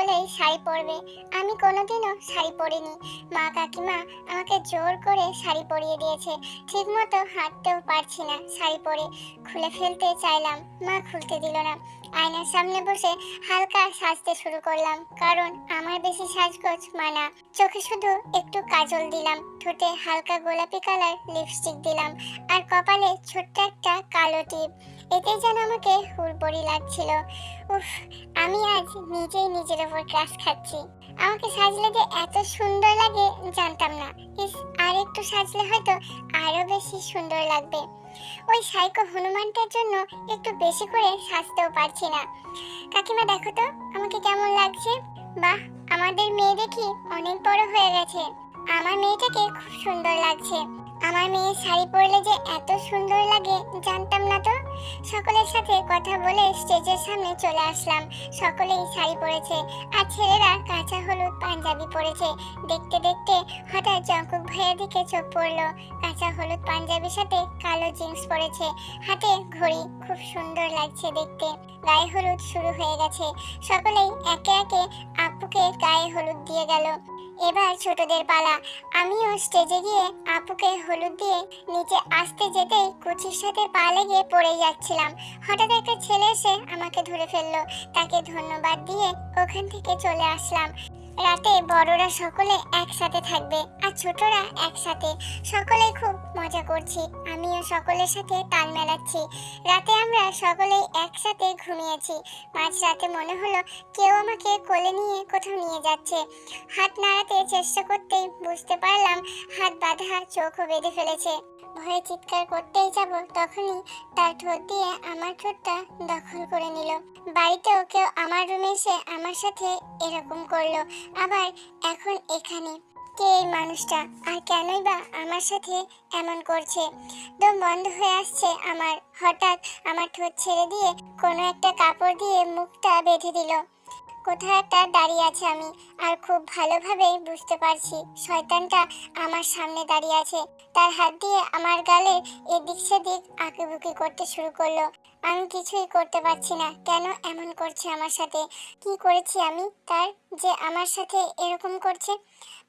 সকলেই শাড়ি পরবে। আমি কোনোদিনও শাড়ি পরিনি। মা কাকিমা আমাকে জোর করে শাড়ি পরিয়ে দিয়েছে। ঠিকমতো হাঁটতেও পারছি না শাড়ি পরে। খুলে ফেলতে চাইলাম। মা খুলতে দিল না। আয়নার সামনে বসে হালকা সাজতে শুরু করলাম। কারণ আমার বেশি সাজগোজ মানা। চোখে শুধু একটু কাজল দিলাম। ঠোঁটে হালকা গোলাপি কালার লিপস্টিক দিলাম। আর কপালে ছোট্ট একটা কালো টিপ। এতেই যেন আমাকে হুড়বড়ি লাগছিল। উফ, আমি আজ নিজেই নিজের ওপর ক্রাশ খাচ্ছি। আমাকে সাজলে যে এত সুন্দর লাগে, জানতাম না। ইস, আর একটু সাজলে হয়তো আরও বেশি সুন্দর লাগবে। ওই সাইকো হনুমানটার জন্য একটু বেশি করে সাজতেও পারছি না। কাকিমা, দেখো তো, আমাকে কেমন লাগছে। বাহ, আমাদের মেয়ে দেখি অনেক বড় হয়ে গেছে। আমার মেয়েটাকে খুব সুন্দর লাগছে। আমার মেয়ে শাড়ি পরলে যে এত সুন্দর লাগে, জানতাম না তো। সকলের সাথে কথা বলে স্টেজের সামনে চলে আসলাম। সকলেই শাড়ি পরেছে আর ছেলেরা কাঁচা হলুদ পাঞ্জাবি পরেছে। দেখতে দেখতে হঠাৎ জঙ্কুক ভাইয়ের দিকে চোখ পড়ল। কাঁচা হলুদ পাঞ্জাবির সাথে কালো জিন্স পরেছে। হাতে ঘড়ি, খুব সুন্দর লাগছে দেখতে। গায়ে হলুদ শুরু হয়ে গেছে। সকলেই একে একে আপুকে গায়ে হলুদ দিয়ে গেল। এবার ছোটদের পালা। আমিও স্টেজে গিয়ে আপুকে হলুদ দিয়ে নিচে আসতে যেতেই কুচির সাথে পা লেগে পড়ে যাচ্ছিলাম। হঠাৎ একটা ছেলে এসে আমাকে ধরে ফেলল। তাকে ধন্যবাদ দিয়ে ওখান থেকে চলে আসলাম। রাতে বড়রা সকলে একসাথে থাকবে আর ছোটরা একসাথে। সকলেই খুব মজা করছি। আমিও সকলের সাথে তাল মেলাচ্ছি। রাতে আমরা সকলেই একসাথে ঘুমিয়েছি। মাঝ রাতে মনে হলো কেউ আমাকে কোলে নিয়ে কোথাও নিয়ে যাচ্ছে। হাত নাড়াতে চেষ্টা করতেই বুঝতে পারলাম হাত বাঁধা চোখও বেঁধে ফেলেছে। ভয়ে চিৎকার করতেই যাব, তখনই তার ঠোঁট দিয়ে আমার ঠোঁটটা দখল করে নিল। বাড়িতেও কেউ আমার রুমে এসে আমার সাথে এরকম করল। আবার এখন এখানে। কে এই মানুষটা? আর কেনই বা আমার সাথে এমন করছে? দম বন্ধ হয়ে আসছে আমার। হঠাৎ আমার ঠোঁট ছেড়ে দিয়ে কোনো একটা কাপড় দিয়ে মুখটা বেঁধে দিল। কোথাও একটা দাঁড়িয়ে আছে আমি, আর খুব ভালোভাবেই বুঝতে পারছি। শয়তানটা আমার সামনে দাঁড়িয়ে আছে। তার হাত দিয়ে আমার গালে এদিক সেদিক আঁকিবুকি করতে শুরু করল। আমি কিছুই করতে পারছি না। কেন এমন করছে আমার সাথে? কি করেছি আমি? তার যে আমার সাথে এরকম করছে?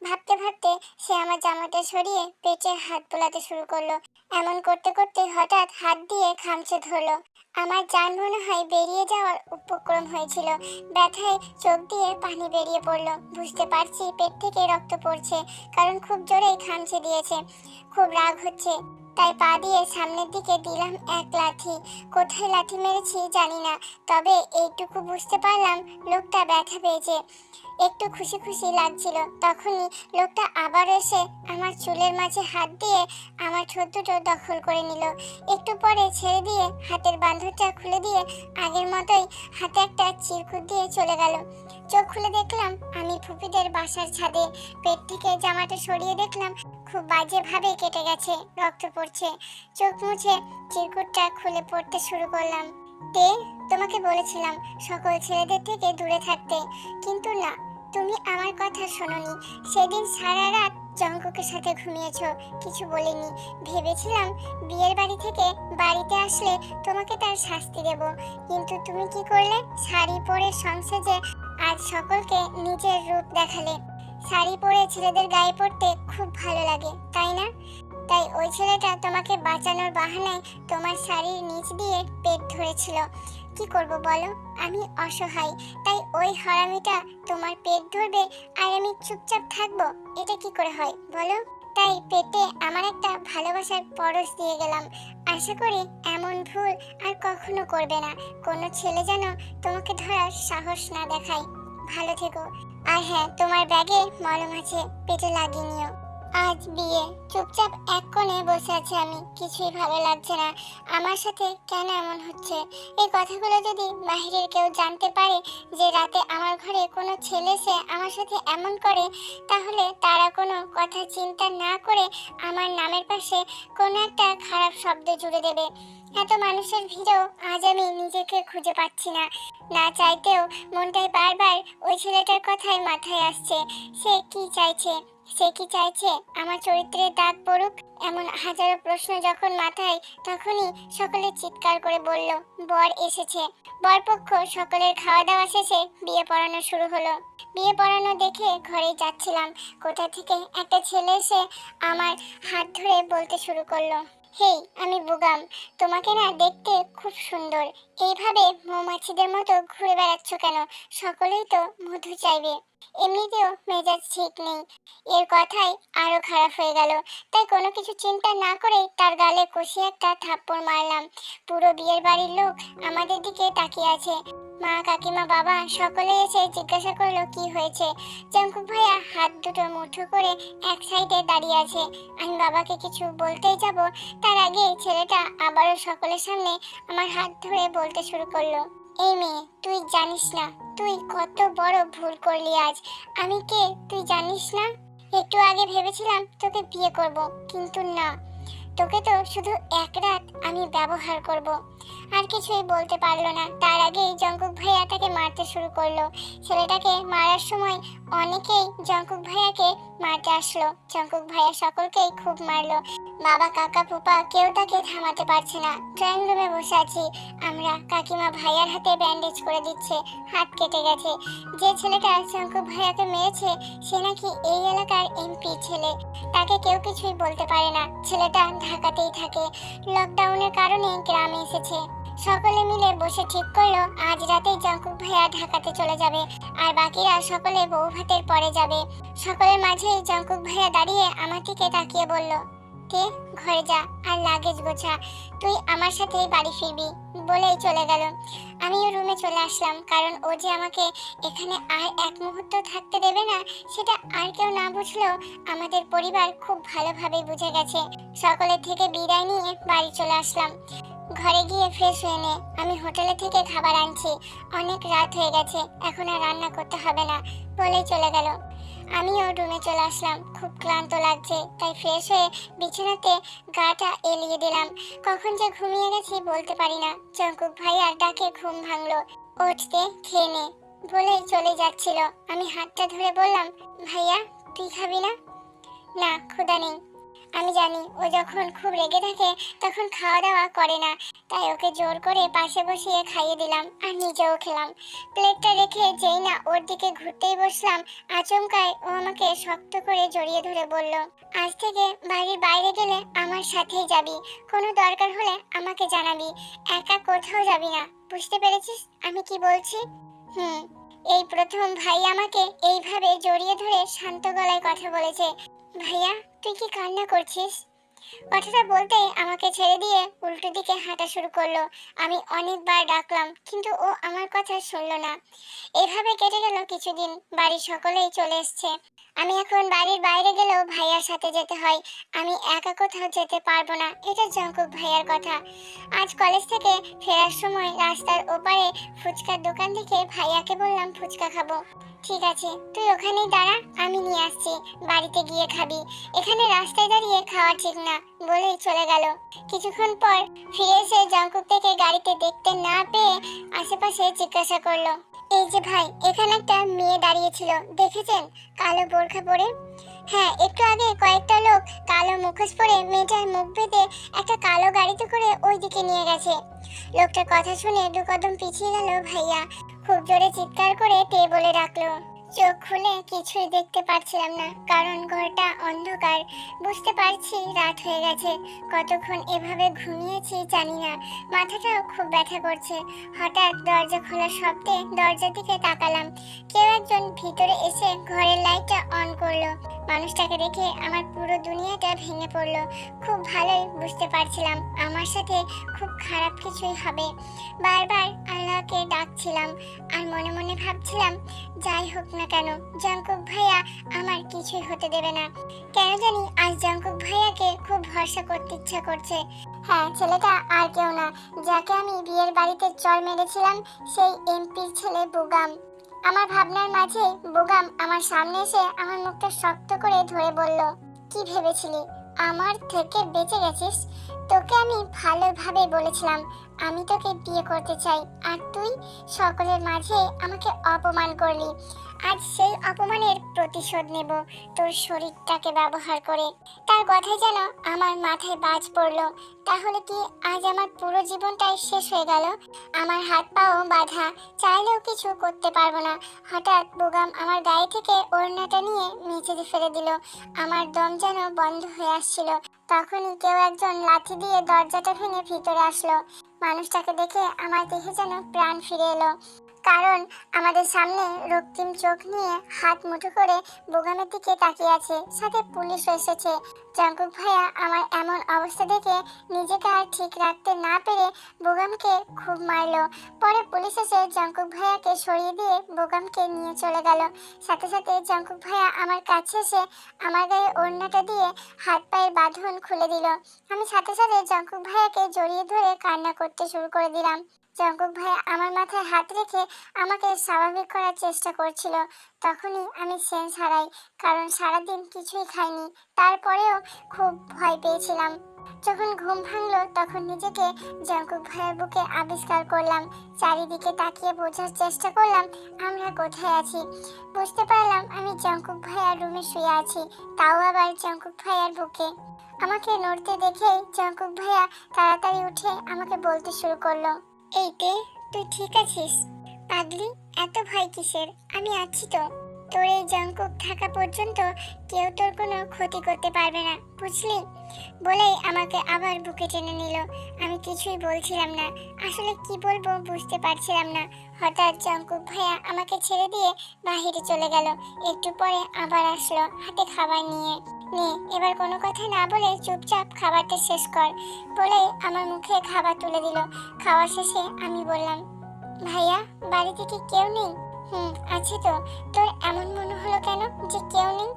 ভাবতে ভাবতে সে আমার জামাটা সরিয়ে পেটে হাত বোলাতে শুরু করল। এমন করতে করতে হঠাৎ হাত দিয়ে খামচে ধরলো। আমার যান মনে হয় বেরিয়ে যাওয়ার উপক্রম হয়েছিল। ব্যথায় চোখ দিয়ে পানি বেরিয়ে পড়ল। বুঝতে পারছি পেট থেকে রক্ত পড়ছে, কারণ খুব জোরেই খামচে দিয়েছে। খুব রাগ হচ্ছে, তাই পা দিয়ে সামনের দিকে দিলাম এক লাঠি কোথায় লাঠি মেরেছি জানি না, তবে এইটুকু বুঝতে পারলাম লোকটা ব্যথা পেয়েছে। একটু খুশি খুশি লাগছিল। তখনই লোকটা আবার এসে আমার চুলের মাঝে হাত দিয়ে আমার ঠোঁট দুটো দখল করে নিল। একটু পরে ছেড়ে দিয়ে হাতের বান্ধবটা খুলে দিয়ে আগের মতোই হাতে একটা চিরকুট দিয়ে চলে গেল। চোখ খুলে দেখলাম আমি ফুপিদের বাসার ছাদে। পেট থেকে জামাটা সরিয়ে দেখলাম খুব বাজেভাবে কেটে গেছে, রক্ত পড়ছে। চোখ মুছে চিরকুটটা খুলে পড়তে শুরু করলাম। তে, তোমাকে বলেছিলাম সকল ছেলেদের থেকে দূরে থাকতে। কিন্তু না, তুমি আমার কথা শোনোনি। সেদিন সারা রাত জঙ্কুকের সাথে ঘুমিয়েছ, কিছু বলিনি। ভেবেছিলাম বিয়ের বাড়ি থেকে বাড়িতে আসলে তোমাকে তার শাস্তি দেব। কিন্তু তুমি কি করলে? শাড়ি পরে সংসেজে আজ সকলকে নিজের রূপ দেখালে। শাড়ি পরে ছেলেদের গায়ে পড়তে খুব ভালো লাগে, তাই না? তাই ওই ছেলেটা তোমাকে বাঁচানোর বাহানায় তোমার শাড়ির নিচ দিয়ে পেট ধরেছিল। কি করব বলো? আমি অসহায়। তাই ওই হারামিটা তোমার পেট ধরবে আর আমি চুপচাপ থাকব? এটা কি করে হয় বলো? তাই পেটে আমার একটা ভালোবাসার পরশ দিয়ে গেলাম। আশা করি এমন ভুল আর কখনো করবে না। কোনো ছেলে যেন তোমাকে ধরার সাহস না দেখায়। ভালো থেকো। আর হ্যাঁ তোমার ব্যাগে মলম আছে, পেটে লাগিয়ে নিও। আজ বিয়ে। চুপচাপ এক কোণে বসে আছি আমি। কিছুই ভালো লাগছে না। আমার সাথে কেন এমন হচ্ছে? এই কথাগুলো যদি বাহিরের কেউ জানতে পারে যে রাতে আমার ঘরে কোনো ছেলে সে আমার সাথে এমন করে, তাহলে তারা কোনো কথা চিন্তা না করে আমার নামের পাশে কোনো একটা খারাপ শব্দ জুড়ে দেবে। এত মানুষের ভিড়েও আজ আমি নিজেকে খুঁজে পাচ্ছি না। না চাইতেও মনটাই বারবার ওই ছেলেটার কথাই মাথায় আসছে। সে কি চাইছে? সে কি চাইছে? আমার চরিত্রের দাগ পড়ুক? এমন হাজারো প্রশ্ন যখন মাথায়, তখনই সকলে চিৎকার করে বলল, বর এসেছে। বরপক্ষ সকলের খাওয়া দাওয়া শেষে বিয়ে পড়ানো শুরু হলো। বিয়ে পড়ানো দেখে ঘরে যাচ্ছিলাম। কোথা থেকে একটা ছেলে এসে আমার হাত ধরে বলতে শুরু করল হেই আমি বুগাম। তোমাকে না দেখতে খুব সুন্দর। এইভাবে মৌমাছিদের মতো ঘুরে বেড়াচ্ছ কেন? সকলেই তো মধু চাইবে। এমনিতেও মেজাজ ঠিক নেই। এর কথাই আরও খারাপ হয়ে গেল। তাই কোনো কিছু চিন্তা না করে তার গালে কষি একটা থাপ্পড় মারলাম। পুরো বিয়ের বাড়ির লোক আমাদের দিকে তাকিয়ে আছে। মা, কাকিমা, বাবা সকলে এসে জিজ্ঞাসা করল, কি হয়েছে? জঙ্কুক ভাইয়া হাত দুটো মুঠো করে এক সাইডে দাঁড়িয়ে আছে। আমি বাবাকে কিছু বলতেই যাব? তার আগে ছেলেটা আবারও সকলের সামনে আমার হাত ধরে বলতে শুরু করল। এই মেয়ে, তুই জানিস না, তুই কত বড় ভুল করলি আজ। আমি কে? তুই জানিস না? একটু আগে ভেবেছিলাম তোকে বিয়ে করব, কিন্তু না। তোকে তো শুধু এক রাত আমি ব্যবহার করব। আর কিছুই বলতে পারল না। তার আগেই জঙ্কুক ভাইয়া তাকে মারতে শুরু করল। ছেলেটাকে মারার সময় অনেকেই জঙ্কুক ভাইয়াকে মারতে আসলো। জঙ্কুক ভাইয়া সকলকেই খুব মারলো। বাবা, কাকা, ফুপা, কেউ তাকে থামাতে পারছে না। ড্রয়িং রুমে বসে আছি। আমরা কাকিমা ভাইয়ার হাতে ব্যান্ডেজ করে দিচ্ছে। হাত কেটে গেছে। যে ছেলেটা শঙ্কর ভাইয়াকে মেরেছে, সে নাকি এই এলাকার এমপি ছেলে। তাকে কেউ কিছুই বলতে পারে না। ছেলেটা ঢাকাতেই থাকে। লকডাউনের কারণে গ্রামে এসেছে। সকলে মিলে বসে ঠিক করল, আজ রাতে জঙ্কুক ভাইয়া ঢাকাতে চলে যাবে আর বাকিরা সকলে বউ ভাতের পরে যাবে। সকলের মাঝেই জঙ্কুক ভাইয়া দাঁড়িয়ে আমার দিকে তাকিয়ে বলল কে ঘরে যা আর লাগেজ গোছা। তুই আমার সাথেই বাড়ি ফিরবি বলেই চলে গেল। আমিও রুমে চলে আসলাম, কারণ ও যে আমাকে এখানে আর এক মুহূর্ত থাকতে দেবে না, সেটা আর কেউ না বুঝলেও আমাদের পরিবার খুব ভালোভাবেই বুঝে গেছে। সকলের থেকে বিদায় নিয়ে বাড়ি চলে আসলাম। ঘরে গিয়ে ফ্রেশ হয়ে নে, আমি হোটেলে থেকে খাবার আনছি। অনেক রাত হয়ে গেছে, এখন আর রান্না করতে হবে না বলেই চলে গেল। আমিও রুমে চলে আসলাম। খুব ক্লান্ত লাগছে, তাই ফ্রেশ হয়ে বিছানাতে গাটা এলিয়ে দিলাম। কখন যে ঘুমিয়ে গেছি বলতে পারি না। চঙ্কুক ভাই আর ডাকে ঘুম ভাঙলো। উঠতে খেয়ে নে বলে চলে যাচ্ছিল। আমি হাতটা ধরে বললাম, ভাইয়া, তুই খাবি না? না ক্ষুদা নেই। আমি জানি, ও যখন খুব রেগে থাকে, তখন খাওয়া দাওয়া করে না। তাই ওকে জোর করে পাশে বসিয়ে খাইয়ে দিলাম আর নিজেও খেলাম। প্লেটটা রেখে যেই না ওর দিকে ঘুরতেই বসলাম, আচমকায় ও আমাকে শক্ত করে জড়িয়ে ধরে বলল, আজ থেকে বাড়ির বাইরে গেলে আমার সাথেই যাবি। কোনো দরকার হলে আমাকে জানাবি। একা কোথাও যাবি না। বুঝতে পেরেছিস আমি কি বলছি? হুম। এই প্রথম ভাই আমাকে এইভাবে জড়িয়ে ধরে শান্ত গলায় কথা বলেছে, ভাইয়া তুই কি কান্না করছিস? কথাটা বলতেই আমাকে ছেড়ে দিয়ে উল্টো দিকে হাঁটা শুরু করল। আমি অনেকবার ডাকলাম, কিন্তু ও আমার কথা শুনলো না। এভাবে কেটে গেল কিছুদিন, বাড়ির সকলেই চলে এসছে। আমি এখন বাড়ির বাইরে গেলেও ভাইয়ার সাথে যেতে হয়। আমি একা কোথাও যেতে পারব না, এটা জঙ্কুক ভাইয়ার কথা। আজ কলেজ থেকে ফেরার সময় রাস্তার ওপারে ফুচকার দোকান থেকে ভাইয়াকে বললাম, ফুচকা খাব। ঠিক আছে, তুই ওখানেই দাঁড়া, আমি নিয়ে আসছি, বাড়িতে গিয়ে খাবি। এখানে রাস্তায় দাঁড়িয়ে খাওয়া ঠিক না, বলেই চলে গেল। কিছুক্ষণ পর ফিরে এসে জঙ্কুক থেকে গাড়িতে দেখতে না পেয়ে আশেপাশে জিজ্ঞাসা করল, এই যে ভাই, এখানে একটা মেয়ে দাঁড়িয়েছিল দেখেছেন? কালো বোরখা পরে? হ্যাঁ একটু আগে কয়েকটা লোক কালো মুখোশ পরে মেয়েটার মুখ বেঁধে একটা কালো গাড়িতে করে ওই দিকে নিয়ে গেছে। লোকটার কথা শুনে দু কদম পিছিয়ে গেল ভাইয়া। খুব জোরে চিৎকার করে টেবলে রাখল। চোখ খুলে কিছুই দেখতে পাচ্ছিলাম না, কারণ ঘরটা অন্ধকার। বুঝতে পারছি রাত হয়ে গেছে, কতক্ষণ এভাবে ঘুমিয়েছি জানি না, মাথাটাও খুব ব্যথা করছে। হঠাৎ দরজা খোলা শব্দে দরজার দিকে তাকালাম। কেউ একজন ভিতরে এসে ঘরের লাইটটা অন করল। মানুষটাকে দেখে আমার পুরো দুনিয়াটা ভেঙে পড়ল। খুব ভালোই বুঝতে পারছিলাম, আমার সাথে খুব খারাপ কিছুই হবে। বারবার আল্লাহকে ডাকছিলাম, আর মনে মনে ভাবছিলাম, যাই হোক না কেন? জঙ্কুক ভাইয়া আমার কিছুই হতে দেবে না। কেন জানি আজ জঙ্কুক ভাইয়াকে খুব ভরসা করতে ইচ্ছা করছে। হ্যাঁ ছেলেটা আর কেউ না। যাকে আমি বিয়ের বাড়িতে চর মেরেছিলাম, সেই এমপির ছেলে বুগাম। আমার ভাবনার মাঝে বুগাম আমার সামনে এসে আমার মুখটা শক্ত করে ধরে বলল, কি ভেবেছিলি? আমার থেকে বেঁচে গেছিস? তোকে আমি ভালোভাবে বলেছিলাম, আমি তোকে বিয়ে করতে চাই। আর তুই সকলের মাঝে আমাকে অপমান করলি। আজ সেই অপমানের প্রতিশোধ নেব তোর শরীরটাকে ব্যবহার করে। তার কথায় যেন আমার মাথায় বাজ পড়ল। তাহলে কি আজ আমার পুরো জীবনটাই শেষ হয়ে গেল? আমার হাত পাও বাঁধা, চাইলেও কিছু করতে পারব না। হঠাৎ বোগাম আমার গায়ে থেকে ওড়নাটা নিয়ে মেঝেতে ফেলে দিল। আমার দম যেন বন্ধ হয়ে আসছিল। তখনই কেউ একজন লাথি দিয়ে দরজাটা ভেঙে ভিতরে আসলো। মানুষটাকে দেখে আমার দেহে যেন প্রাণ ফিরে এলো। কারণ আমাদের সামনে রক্তিম চোখ নিয়ে হাত মুঠো করে বোগামের দিকে তাকিয়ে আছে, সাথে পুলিশ এসেছে। জঙ্কুক ভাইয়া আমার এমন অবস্থা দেখে নিজেকে আর ঠিক রাখতে না পেরে বোগামকে খুব মারলো। পরে পুলিশ এসে জঙ্কুক ভাইয়াকে সরিয়ে দিয়ে বোগামকে নিয়ে চলে গেল। সাথে সাথে জঙ্কুক ভাইয়া আমার কাছে এসে আমার গায়ে ওড়নাটা দিয়ে হাত পায়ের বাঁধন খুলে দিল। আমি সাথে সাথে জঙ্কুক ভাইয়াকে জড়িয়ে ধরে কান্না করতে শুরু করে দিলাম। জঙ্কুক ভাইয়া আমার মাথায় হাত রেখে আমাকে স্বাভাবিক করার চেষ্টা করছিল। তখনই আমি সেন্স হারাই, কারণ সারাদিন কিছুই খাইনি। তারপরেও খুব ভয় পেয়েছিলাম। যখন ঘুম ভাঙলো, তখন নিজেকে জঙ্কুক ভাইয়ের বুকে আবিষ্কার করলাম। চারিদিকে তাকিয়ে বোঝার চেষ্টা করলাম, আমরা কোথায় আছি? বুঝতে পারলাম আমি জঙ্কুক ভাইয়ার রুমে শুয়ে আছি, তাও আবার জঙ্কুক ভাইয়ার বুকে। আমাকে নড়তে দেখেই জঙ্কুক ভাইয়া তাড়াতাড়ি উঠে আমাকে বলতে শুরু করল। এই তে তুই ঠিক আছিস? পাগলি, এত ভয় কিসের? আমি আছি তো। তোর এই জঙ্কুক থাকা পর্যন্ত কেউ তোর কোনো ক্ষতি করতে পারবে না, বুঝলি? বলেই আমাকে আবার বুকে টেনে নিল। আমি কিছুই বলছিলাম না। আসলে কি বলব বুঝতে পারছিলাম না। হঠাৎ জঙ্কুক ভাইয়া আমাকে ছেড়ে দিয়ে বাহিরে চলে গেল। একটু পরে আবার আসলো হাতে খাবার নিয়ে। নে, এবার কোনো কথা না বলে চুপচাপ খাবারটা শেষ কর। বলে আমার মুখে খাবার তুলে দিল। খাওয়া শেষে আমি বললাম, ভাইয়া বাড়িতে কি কেউ নেই? হুম, আছে তো। তোর এমন মনে হলো কেন যে কেউ নেই?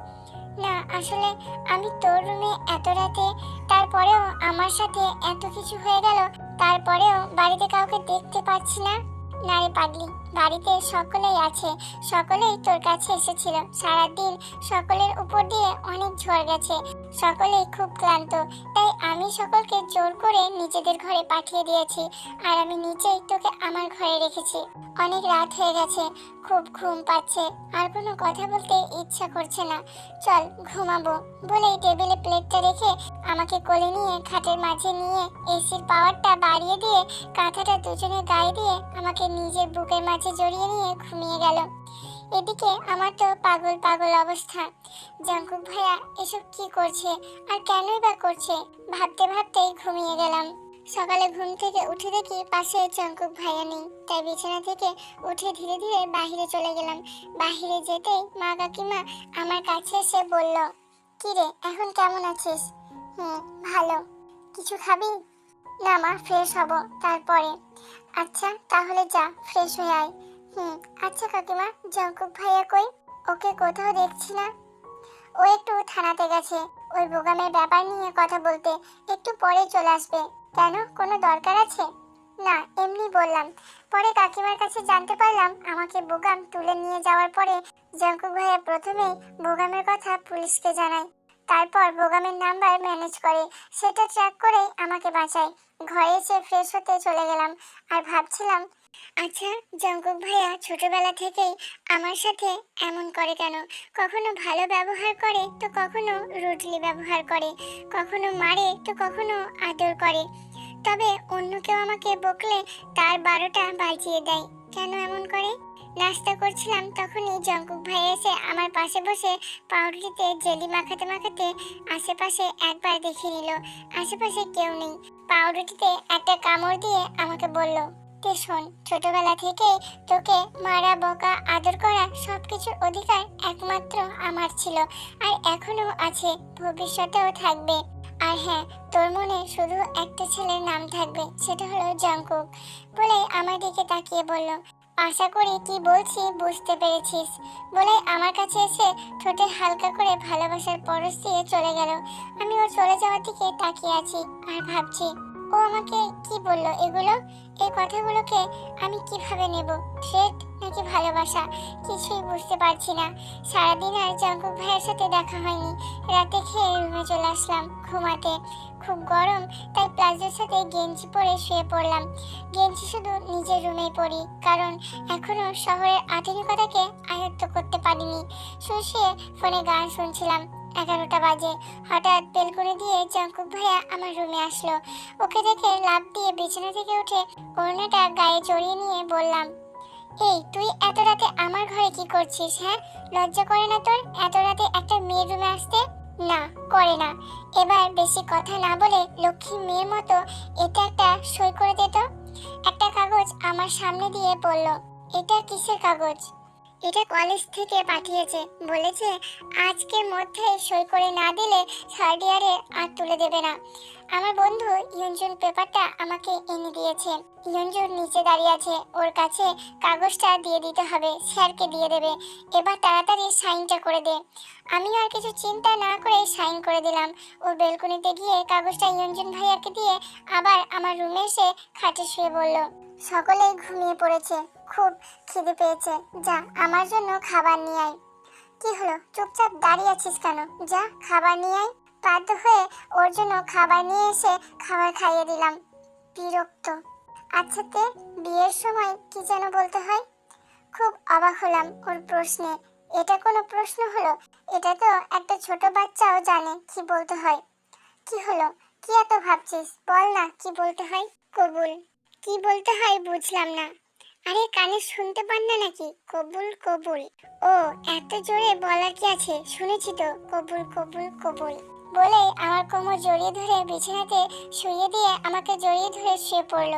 না, আসলে আমি তোর রুমে এত রাতে, তারপরেও আমার সাথে এত কিছু হয়ে গেল, তারপরেও বাড়িতে কাউকে দেখতে পাচ্ছি না? না রে পাগলি বাড়িতে সকলেই আছে সকলেই তোর কাছে এসেছিল। সারাদিন সকলের উপর দিয়ে অনেক ঝড় গেছে। সকলেই খুব ক্লান্ত। তাই আমি সকলকে জোর করে নিজেদের ঘরে পাঠিয়ে দিয়েছি, আর আমি নিজেই তোকে আমার ঘরে রেখেছি। অনেক রাত হয়ে গেছে, খুব ঘুম পাচ্ছে, আর কোনো কথা বলতে ইচ্ছা করছে না। চল, ঘুমাবো। বলে টেবিলে প্লেটটা রেখে আমাকে কোলে নিয়ে খাটের মাঝে নিয়ে এসির পাওয়ারটা বাড়িয়ে দিয়ে কাঁথাটা দুজনের গায়ে দিয়ে আমাকে নিজের বুকের মাঝে জড়িয়ে নিয়ে ঘুমিয়ে গেল। এদিকে আমার তো পাগল পাগল অবস্থা। জাঙ্কুক ভাইয়া, এসব কি করছে? আর কেনই বা করছে? ভাবতে ভাবতেই ঘুমিয়ে গেলাম। সকালে ঘুম থেকে উঠে দেখি পাশে চঙ্কুক ভাইয়া নেই। তাই বিছানা থেকে উঠে ধীরে ধীরে বাহিরে চলে গেলাম। বাহিরে যেতেই মা কাকিমা আমার কাছে এসে বলল, কি রে, এখন কেমন আছিস? হুম, ভালো। কিছু খাবি? না মা, ফ্রেশ হব তারপরে। আচ্ছা তাহলে যা, ফ্রেশ হয়ে আয়। হুম আচ্ছা কাকিমা, জঙ্কুক ভাইয়া কই? ওকে কোথাও দেখছি না। ও একটু থানাতে গেছে। ওই বোগামের ব্যাপার নিয়ে কথা বলতে একটু পরে চলে আসবে। কেন, কোনো দরকার আছে? না, এমনি বললাম। পরে কাকিমার কাছে জানতে পারলাম আমাকে বোগাম তুলে নিয়ে যাওয়ার পরে জঙ্কুক ভাইয়া প্রথমেই বোগামের কথা পুলিশকে জানায়। তারপর বোগামের নাম্বার ম্যানেজ করে, সেটা ট্র্যাক করে আমাকে বাঁচায়। ঘরে এসে ফ্রেশ হতে চলে গেলাম। আর ভাবছিলাম আচ্ছা জঙ্কুক ভাইয়া ছোটবেলা থেকেই আমার সাথে এমন করে কেন? কখনো ভালো ব্যবহার করে তো কখনো রুটলি ব্যবহার করে। কখনো মারে তো কখনো আদর করে। তবে অন্য কেউ আমাকে বকলে তার বারোটা বাজিয়ে দেয়। কেন এমন করে? নাস্তা করছিলাম তখনই জঙ্কুক ভাই এসে আমার পাশে বসে পাউরুটিতে জেলি মাখাতে মাখাতে আশেপাশে একবার দেখে নিল। আশেপাশে কেউ নেই। পাউরুটিতে একটা কামড় দিয়ে আমাকে বলল তে শোন? ছোটবেলা থেকে তোকে মারা, বকা, আদর করা সবকিছুর অধিকার একমাত্র আমার ছিল আর এখনও আছে, ভবিষ্যতেও থাকবে। আর হ্যাঁ তোর মনে শুধু একটা ছেলের নাম থাকবে, সেটা হলো জঙ্কুক বলে আমার দিকে তাকিয়ে বলল। আশা করি কি বলছি বুঝতে পেরেছিস বলে আমার কাছে এসে ঠোঁটে হালকা করে ভালোবাসার পরশ দিয়ে চলে গেল। আমি ওর চলে যাওয়ার দিকে তাকিয়ে আছি আর ভাবছি ও আমাকে কি বলল? এগুলো, এই কথাগুলোকে আমি কীভাবে নেব? থ্রেট নাকি ভালোবাসা? কিছুই বুঝতে পারছি না। সারাদিন আর জঙ্কুক ভাইয়ের সাথে দেখা হয়নি। রাতে খেয়ে রুমে চলে আসলাম ঘুমাতে। খুব গরম, তাই প্লাজোর সাথে গেঞ্জি পরে শুয়ে পড়লাম। গেঞ্জি শুধু নিজের রুমেই পরি, কারণ এখনও শহরের আধুনিকতাকে আয়ত্ত করতে পারিনি। শুয়ে ফোনে গান শুনছিলাম। এগারোটা বাজে। হঠাৎ বেলকনি দিয়ে জঙ্কুক ভাইয়া আমার রুমে আসলো। ওকে দেখে লাফ দিয়ে বিছানা থেকে উঠে ওড়নাটা গায়ে জড়িয়ে নিয়ে বললাম, এই, তুই এত রাতে আমার ঘরে কি করছিস হ্যাঁ? লজ্জা করে না তোর এত রাতে একটা মেয়ের রুমে আসতে? না, করে না। এবার বেশি কথা না বলে লক্ষ্মী মেয়ের মতো এটা একটা সই করে দে তো। একটা কাগজ আমার সামনে দিয়ে বলল, এটা কিসের কাগজ? এটা কলেজ থেকে পাঠিয়েছে। বলেছে আজকের মধ্যে সই করে না দিলে থার্ড ইয়ারে আর তুলে দেবে না। আমার বন্ধু ইয়ঞ্জুন পেপারটা আমাকে এনে দিয়েছে। ইয়ঞ্জুন নিচে দাঁড়িয়ে আছে। ওর কাছে কাগজটা দিয়ে দিতে হবে। স্যারকে দিয়ে দেবে। এবার তাড়াতাড়ি সাইনটা করে দে। আমি আর কিছু চিন্তা না করে সাইন করে দিলাম। ও বেলকনিতে গিয়ে কাগজটা ইয়ঞ্জুন ভাইয়াকে দিয়ে আবার আমার রুমে এসে খাটে শুয়ে বলল, সকলেই ঘুমিয়ে পড়েছে। খুব খিদে পেয়েছে। যা, আমার জন্য খাবার নিয়ে আয়। কি হলো? চুপচাপ দাঁড়িয়ে আছিস কেন? যা, খাবার নিয়ে আয়। বাধ্য হয়ে ওর জন্য খাবার নিয়ে এসে খাবার খাইয়ে দিলাম। বিরক্ত। আচ্ছা তে, বিয়ের সময় কি যেন বলতে হয়? খুব অবাক হলাম ওর প্রশ্নে। এটা কোনো প্রশ্ন হলো? এটা তো একটা ছোট বাচ্চাও জানে কি বলতে হয়। কি হলো? কি এত ভাবছিস? বল না, কি বলতে হয়? কবুল। কি বলতে হয় বুঝলাম না। আরে কানে শুনতে পান না নাকি? কবুল কবুল। ও, এত জোরে বলা কি আছে? শুনেছি তো। কবুল কবুল কবুল। বলে আমার কোমর জড়িয়ে ধরে বিছানাতে শুয়ে দিয়ে আমাকে জড়িয়ে ধরে শুয়ে পড়ল।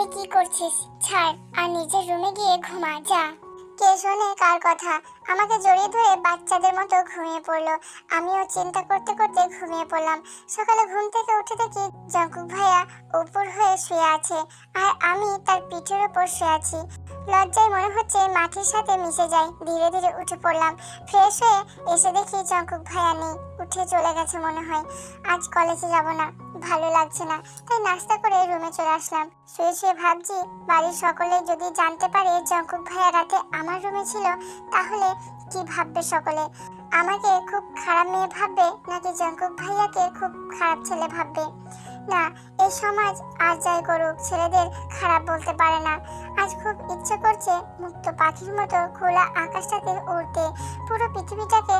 এই কি করছিস? ছাড়, আর নিজের রুমে গিয়ে ঘুমা, যা। কে শোনে কার কথা? আমাকে জড়িয়ে ধরে বাচ্চাদের মতো ঘুমিয়ে পড়ল। আমিও চিন্তা করতে করতে ঘুমিয়ে পড়লাম। সকালে ঘুম থেকে উঠে দেখি জঙ্কুক ভাইয়া উপর হয়ে শুয়ে আছে আর আমি তার পিঠের ওপর শুয়ে আছি। লজ্জায় মনে হচ্ছে মাটির সাথে মিশে যাই। ধীরে ধীরে উঠে পড়লাম। ফ্রেশ হয়ে এসে দেখি জঙ্কুক ভাইয়া নেই। উঠে চলে গেছে মনে হয়। আজ কলেজে যাব না। ভালো লাগছে না। তাই নাস্তা করে রুমে চলে আসলাম। শুয়ে শুয়ে ভাবছি, বাড়ির সকলে যদি জানতে পারে জঙ্কুক ভাইয়া রাতে আমার রুমে ছিল, তাহলে কি ভাববে সকলে? আমাকে খুব খারাপ মেয়ে ভাববে, নাকি জঙ্কুক ভাইয়াকে খুব খারাপ ছেলে ভাববে? না এই সমাজ আর যাই করুক, ছেলেদের খারাপ বলতে পারে না। আজ খুব ইচ্ছে করছে মুক্ত পাখির মতো খোলা আকাশটাতে উড়তে। পুরো পৃথিবীটাকে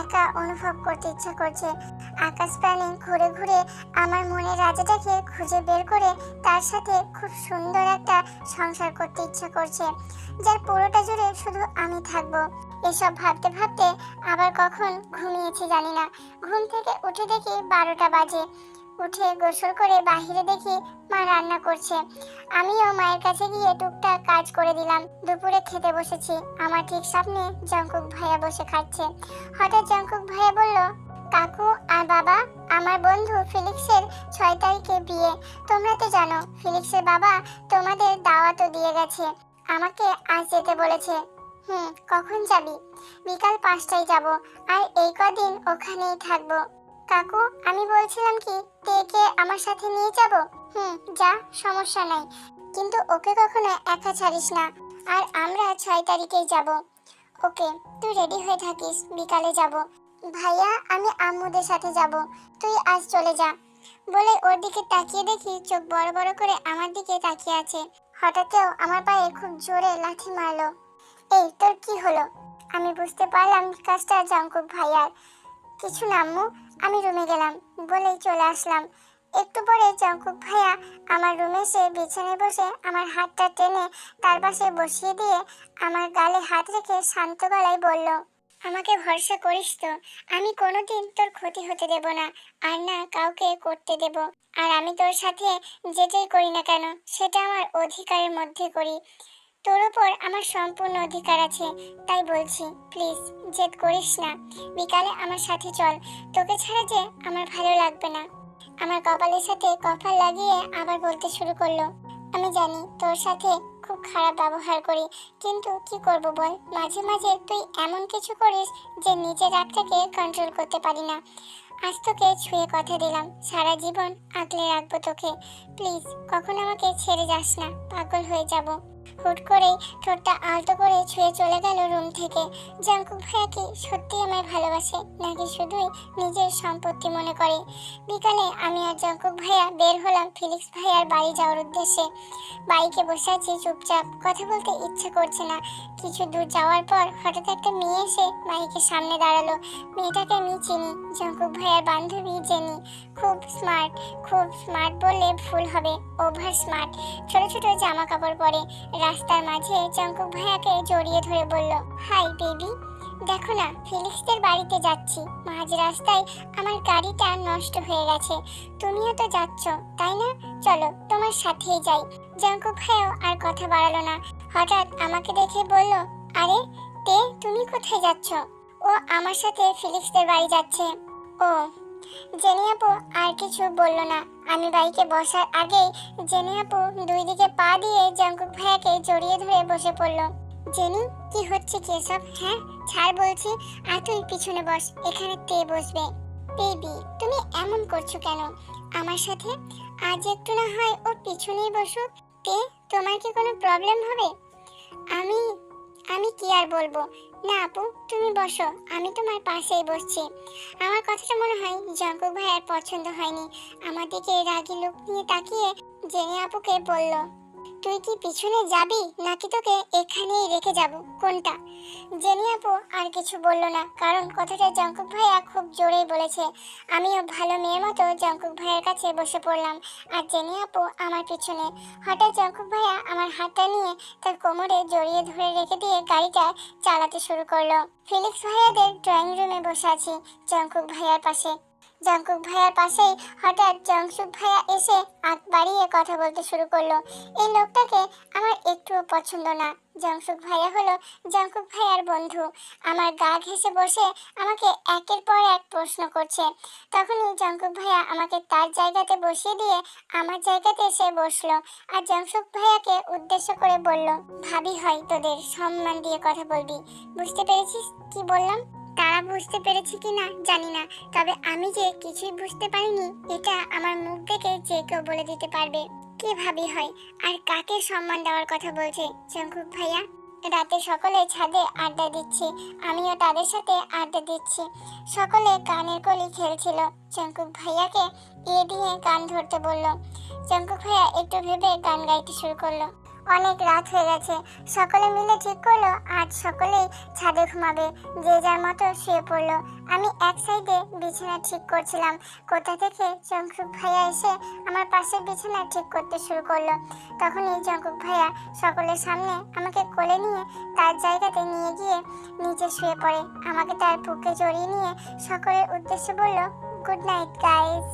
একা অনুভব করতে ইচ্ছা করছে। আকাশ প্রাণী ঘুরে ঘুরে আমার মনের রাজাটাকে খুঁজে বের করে তার সাথে খুব সুন্দর একটা সংসার করতে ইচ্ছা করছে, যার পুরোটা জুড়ে শুধু আমি থাকব। এসব ভাবতে ভাবতে আবার কখন ঘুমিয়েছি জানি না। ঘুম থেকে উঠে দেখি বারোটা বাজে। উঠে গোসল করে বাহিরে দেখি মা রান্না করছে। আমিও মায়ের কাছে গিয়ে টুকটাক কাজ করে দিলাম। দুপুরে খেতে বসেছি। আমার ঠিক সামনে জঙ্কুক ভাইয়া বসে খাচ্ছে। হঠাৎ জঙ্কুক ভাইয়া বলল, কাকু আর বাবা, আমার বন্ধু ফিলিক্সের ছয় তারিখে বিয়ে। তোমরা তো জানো, ফিলিক্সের বাবা তোমাদের দাওয়াতও দিয়ে গেছে। আমাকে আজ যেতে বলেছে। হুম, কখন যাবি? বিকাল পাঁচটায় যাব। আর এই কদিন ওখানেই থাকব। কাকু, আমি বলছিলাম কি তেকে আমার সাথে নিয়ে যাব? হুম, যা, সমস্যা নাই। কিন্তু ওকে কখনো একা ছাড়িস না। আর আমরা ছয় তারিখেই যাব। ওকে, তুই রেডি হয়ে থাকিস, বিকালে যাব। ভাইয়া, আমি আম্মুদের সাথে যাব। তুই আজ চলে যা। বলে ওর দিকে তাকিয়ে দেখি চোখ বড় বড় করে আমার দিকে তাকিয়ে আছে। হঠাৎও আমার পায়ে খুব জোরে লাথি মারলো। এই, তোর কি হলো? আমি বুঝতে পারলাম কাজটা জঙ্কুক ভাইয়ার। কিছু না, আম্মু। আমি রুমে গেলাম, বলেই চলে আসলাম। একটু পরে জঙ্কুক ভাইয়া আমার রুমে এসে বিছানায় বসে আমার হাতটা টেনে তার পাশে বসিয়ে দিয়ে আমার গালে হাত রেখে শান্ত গলায় বলল, আমাকে ভরসা করিস তো, আমি কোনোদিন তোর ক্ষতি হতে দেব না, আর না কাউকে করতে দেব। আর আমি তোর সাথে যেটাই করি না কেন, সেটা আমার অধিকারের মধ্যে করি। তোর ওপর আমার সম্পূর্ণ অধিকার আছে, তাই বলছি প্লিজ জেদ করিস না। বিকালে আমার সাথে চল, তোকে ছাড়া যে আমার ভালো লাগবে না। আমার কপালের সাথে কপাল লাগিয়ে আবার বলতে শুরু করল, আমি জানি তোর সাথে খুব খারাপ ব্যবহার করি, কিন্তু কি করব বল? মাঝে মাঝে তুই এমন কিছু করিস যে নিজের রাগটাকে কন্ট্রোল করতে পারি না। আজ তোকে ছুঁয়ে কথা দিলাম, সারা জীবন আগলে রাখব তোকে। প্লিজ কখন আমাকে ছেড়ে যাস না, পাগল হয়ে যাব। হুট করেই ঠোঁটটা আলতো করে ছুঁয়ে চলে গেল রুম থেকে। জাঙ্কুক ভাইয়া কি সত্যি আমায় ভালোবাসে, নাকি শুধুই নিজের সম্পত্তি মনে করে? বিকালে আমি আর জাঙ্কুক ভাইয়া বের হলাম ফিলিক্স ভাইয়ার বাড়ি যাওয়ার উদ্দেশ্যে। বাইকে বসে আছি চুপচাপ, কথা বলতে ইচ্ছে করছে না। কিছু দূর যাওয়ার পর হঠাৎ একটা মেয়ে এসে বাইকের সামনে দাঁড়াল। মেয়েটাকে আমি চিনি, জাঙ্কুক ভাইয়ার বান্ধবী জেনি। খুব স্মার্ট খুব স্মার্ট বললে ভুল হবে, ওভার স্মার্ট। ছোট ছোট জামা কাপড় পরে রাস্তার মাঝে জাঙ্কুক ভাইয়াকে জড়িয়ে ধরে বলল, হাই বেবি, দেখো না ফিলিক্সদের বাড়িতে যাচ্ছি। মাঝ রাস্তায় আমার গাড়িটা নষ্ট হয়ে গেছে। তুমিও তো যাচ্ছ, তাই না? চলো, তোমার সাথেই যাই। জাঙ্কুক ভাইও আর কথা বাড়ালো না। হঠাৎ আমাকে দেখে বলল, আরে, তে, তুমি কোথায় যাচ্ছ? ও আমার সাথে ফিলিক্সদের বাড়ি যাচ্ছে। ও জেনি আপু আর কিছু বলল না। আমি বাইকে বসার আগেই জেনি আপু দুই দিকে পা দিয়ে জাঙ্কুক ভাইয়াকে জড়িয়ে ধরে বসে পড়ল। জেনি, কি হচ্ছে কি এসব? হ্যাঁ ছাড় বলছি, আর তুই পিছনে বস, এখানে তে বসবে। বেবি, তুমি এমন করছ কেন? আমার সাথে আজ একটু না হয় ও পিছনেই বসুক। তে, তোমার কি কোনো প্রবলেম হবে? আমি আমি কি আর বলব? না আপু, তুমি বসো, আমি তোমার পাশেই বসছি। আমার কথাটা মনে হয় জঙ্কুক আর পছন্দ হয়নি। আমার দিকে রাগি লোক নিয়ে তাকিয়ে জেনে আপুকে বলল তুই কি পিছনে যাবি? নাকি তোকে এখানেই রেখে যাব? কোনটা? জেনি আপু আর কিছু বলল না, কারণ কথাটা জঙ্কুক ভাইয়া খুব জোরেই বলেছে। আমিও ভালো মেয়ের মতো জঙ্কুক ভাইয়ের কাছে বসে পড়লাম। আর জেনি আপু আমার পিছনে। হঠাৎ জঙ্কুক ভাইয়া আমার হাতটা নিয়ে তার কোমরে জড়িয়ে ধরে রেখে দিয়ে গাড়িটা চালাতে শুরু করল। ফিলিক্স ভাইয়াদের ড্রয়িং রুমে বসে আছি, জঙ্কুক ভাইয়ার পাশে। জঙ্কুক ভাইয়ার পাশেই হঠাৎ জংশুক ভাইয়া এসে আগ বাড়িয়ে কথা বলতে শুরু করল। এই লোকটাকে আমার একটুও পছন্দ না। জংশুক ভাইয়া হলো জঙ্কুক ভাইয়ার বন্ধু। আমার গা ঘেসে বসে আমাকে একের পর এক প্রশ্ন করছে। তখনই জঙ্কুক ভাইয়া আমাকে তার জায়গাতে বসিয়ে দিয়ে আমার জায়গাতে এসে বসল আর জংশুক ভাইয়াকে উদ্দেশ্য করে বলল, ভাবি হয় তোদের সম্মান দিয়ে কথা বলবি। বুঝতে পেরেছিস কি বললাম? তারা বুঝতে পেরেছে কি না জানি না। তবে আমি যে কিছুই বুঝতে পারিনি, এটা আমার মুখ দেখে যে কেউ বলে দিতে পারবে। কি ভাবি হয়? আর কাকে সম্মান দেওয়ার কথা বলছে শঙ্কুক ভাইয়া? রাতে সকলে ছাদে আড্ডা দিচ্ছি, আমিও তাদের সাথে আড্ডা দিচ্ছি। সকলে গানের কলি খেলছিল। শঙ্কুক ভাইয়াকে এ দিয়ে গান ধরতে বলল। শঙ্কুক ভাইয়া একটু ভেবে গান গাইতে শুরু করল। অনেক রাত হয়ে গেছে। সকলে মিলে ঠিক করল, আজ সকলেই ছাদে ঘুমাবে। যে যার মতো শুয়ে পড়ল। আমি এক সাইডে বিছানা ঠিক করছিলাম। কোথা থেকে জঙ্কুক ভাইয়া এসে আমার পাশে বিছানা ঠিক করতে শুরু করল। তখনই জঙ্কুক ভাইয়া সকলের সামনে আমাকে কোলে নিয়ে তার জায়গাতে নিয়ে গিয়ে নিচে শুয়ে পড়ে। আমাকে তার বুকে জড়িয়ে নিয়ে সকলের উদ্দেশ্যে বলল গুড নাইট গাইস